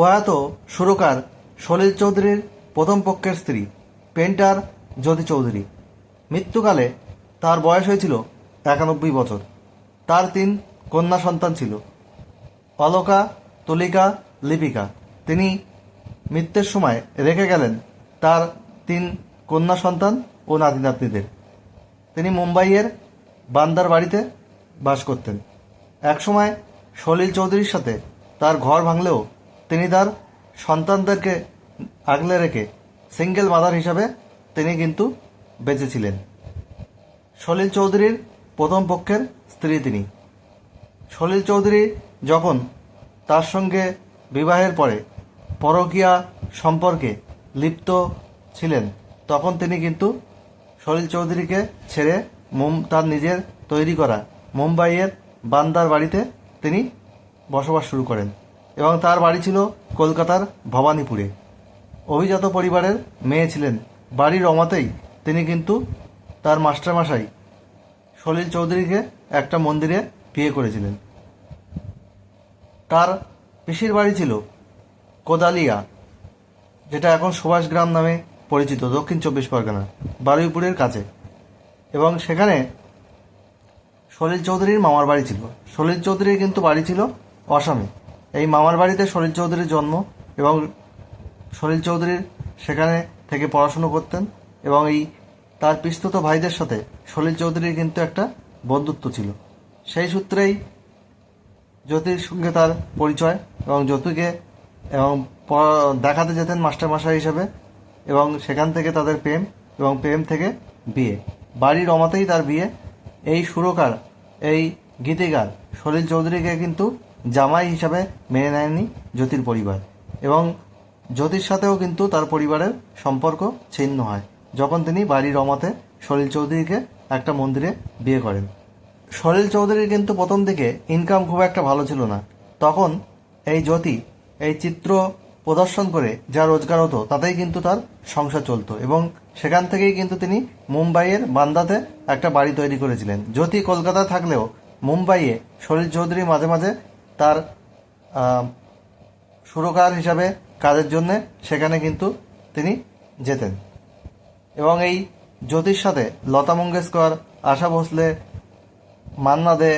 প্রয়াত সুরকার সলিল চৌধুরীর প্রথম পক্ষের স্ত্রী, পেন্টার জ্যোতি চৌধুরী। মৃত্যুকালে তার বয়স হয়েছিল একানব্বই বছর। তার তিন কন্যা সন্তান ছিল অলকা তুলিকা, লিপিকা। তিনি মৃত্যুর সময় রেখে গেলেন তার তিন কন্যা সন্তান ও নাতি নাতনিদের তিনি মুম্বাইয়ের বান্দার বাড়িতে বাস করতেন। একসময় সলিল চৌধুরীর সাথে তার ঘর ভাঙলেও তিনি তার সন্তানদেরকে আগলে রেখে সিঙ্গেল মাদার হিসাবে তিনি কিন্তু বেঁচেছিলেন। সলিল চৌধুরীর প্রথম পক্ষের স্ত্রী তিনি। সলিল চৌধুরী যখন তার সঙ্গে বিবাহের পরে পরকীয়া সম্পর্কে লিপ্ত ছিলেন, তখন তিনি কিন্তু সলিল চৌধুরীকে ছেড়ে মুম, তার নিজের তৈরি করা মুম্বাইয়ের বান্দার বাড়িতে তিনি বসবাস শুরু করেন। এবং তার বাড়ি ছিল কলকাতার ভবানীপুরে। অভিজাত পরিবারের মেয়ে ছিলেন। বাড়ির অমাতেই তিনি কিন্তু তার মাস্টারমশাই সলিল চৌধুরীকে একটা মন্দিরে বিয়ে করেছিলেন। তার পিসির বাড়ি ছিল কোদালিয়া, যেটা এখন সুভাষ গ্রাম নামে পরিচিত, দক্ষিণ চব্বিশ পরগনা, বারুইপুরের কাছে। এবং সেখানে সলিল চৌধুরীর মামার বাড়ি ছিল। সলিল চৌধুরীর কিন্তু বাড়ি ছিল অসামে। এই মামার বাড়িতে সলিল চৌধুরীর জন্ম এবং সলিল চৌধুরীর সেখানে থেকে পড়াশুনো করতেন এবং এই তার পিস্তুত ভাইদের সাথে সলিল চৌধুরীর কিন্তু একটা বন্ধুত্ব ছিল। সেই সূত্রেই জ্যোতির সঙ্গে তার পরিচয় এবং জ্যোতিকে এবং দেখাতে যেতেন মাস্টারমশাই হিসেবে এবং সেখান থেকে তাদের প্রেম এবং প্রেম থেকে বিয়ে। বাড়ির অমাতেই তার বিয়ে। এই সুরকার, এই গীতিকার সলিল চৌধুরীকে কিন্তু জামাই হিসাবে মেনে নেয়নি জ্যোতির পরিবার। এবং জ্যোতির সাথেও কিন্তু তার পরিবারের সম্পর্ক ছিন্ন হয়। যখন তিনি বাড়ির অমাতে সলিল চৌধুরীকে একটা মন্দিরে বিয়ে করেন। সলিল চৌধুরীর কিন্তু প্রথম দিকে ইনকাম খুব একটা ভালো ছিল না। তখন এই জ্যোতি এই চিত্র প্রদর্শন করে যা রোজগার হতো, তাতেই কিন্তু তার সংসার চলতো এবং সেখান থেকেই কিন্তু তিনি মুম্বাইয়ের বান্দাতে একটা বাড়ি তৈরি করেছিলেন। জ্যোতি কলকাতা থাকলেও মুম্বাইয়ে সলিল চৌধুরী মাঝে মাঝে তার সুরকার হিসাবে কাজের জন্যে সেখানে কিন্তু তিনি যেতেন। এবং এই জ্যোতির সাথে লতা মঙ্গেশকর, আশা ভোসলে, মান্না দে,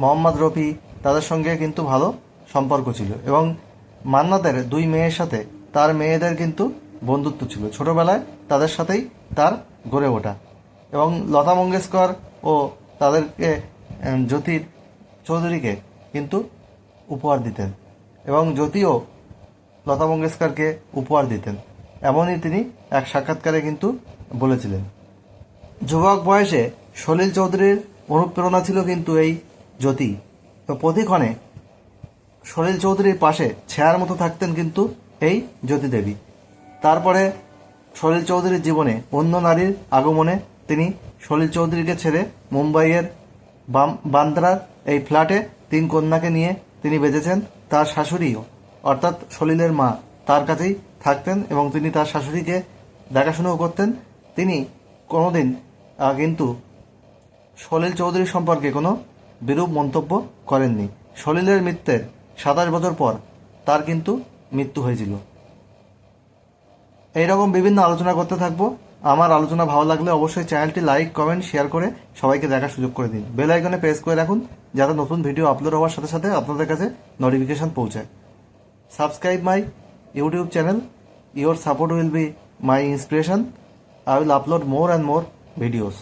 মোহাম্মদ রফি তাদের সঙ্গে কিন্তু ভালো সম্পর্ক ছিল। এবং মান্নাদের দুই মেয়ের সাথে তার মেয়েদের কিন্তু বন্ধুত্ব ছিল। ছোটবেলায় তাদের সাথেই তার গড়ে ওঠা। এবং লতা মঙ্গেশকর ও তাদেরকে জ্যোতির চৌধুরীকে কিন্তু উপহার দিতেন এবং জ্যোতিও লতা মঙ্গেশকরকে উপহার দিতেন, এমনই তিনি এক সাক্ষাৎকারে কিন্তু বলেছিলেন। যুবক বয়সে সলিল চৌধুরীর অনুপ্রেরণা ছিল কিন্তু এই জ্যোতি। তো প্রতিক্ষণে সলিল চৌধুরীর পাশে ছায়ার মতো থাকতেন কিন্তু এই জ্যোতি দেবী। তারপরে সলিল চৌধুরীর জীবনে অন্য নারীর আগমনে তিনি সলিল চৌধুরীকে ছেড়ে মুম্বাইয়ের বাম বান্দ্রার এই ফ্ল্যাটে তিন কন্যাকে নিয়ে তিনি বেঁচেছেন তার শাশুড়িও। অর্থাৎ সলিলের মা তার কাছেই থাকতেন এবং তিনি তার শাশুড়িকে দেখাশুনোও করতেন। তিনি কোনোদিন কিন্তু সলিল চৌধুরী সম্পর্কে কোনো বিরূপ মন্তব্য করেননি। সলিলের মৃত্যুর সাতাশ বছর পর তার কিন্তু মৃত্যু হয়েছিল। এইরকম বিভিন্ন আলোচনা করতে থাকব। আমার আলোচনা ভালো লাগলে অবশ্যই চ্যানেলটি লাইক, কমেন্ট, শেয়ার করে সবাইকে দেখার সুযোগ করে দিন। বেল আইকনে প্রেস করে রাখুন। যাতে নতুন ভিডিও আপলোড হওয়ার সাথে সাথে আপনাদের কাছে নোটিফিকেশন পৌঁছায়। Subscribe my YouTube channel your support will be my inspiration I will upload more and more videos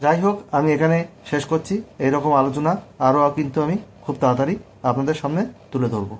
যাই হোক, আমি এখানে শেষ করছি। এইরকম আলোচনা আরও কিন্তু আমি খুব তাড়াতাড়ি আপনাদের সামনে তুলে ধরবো।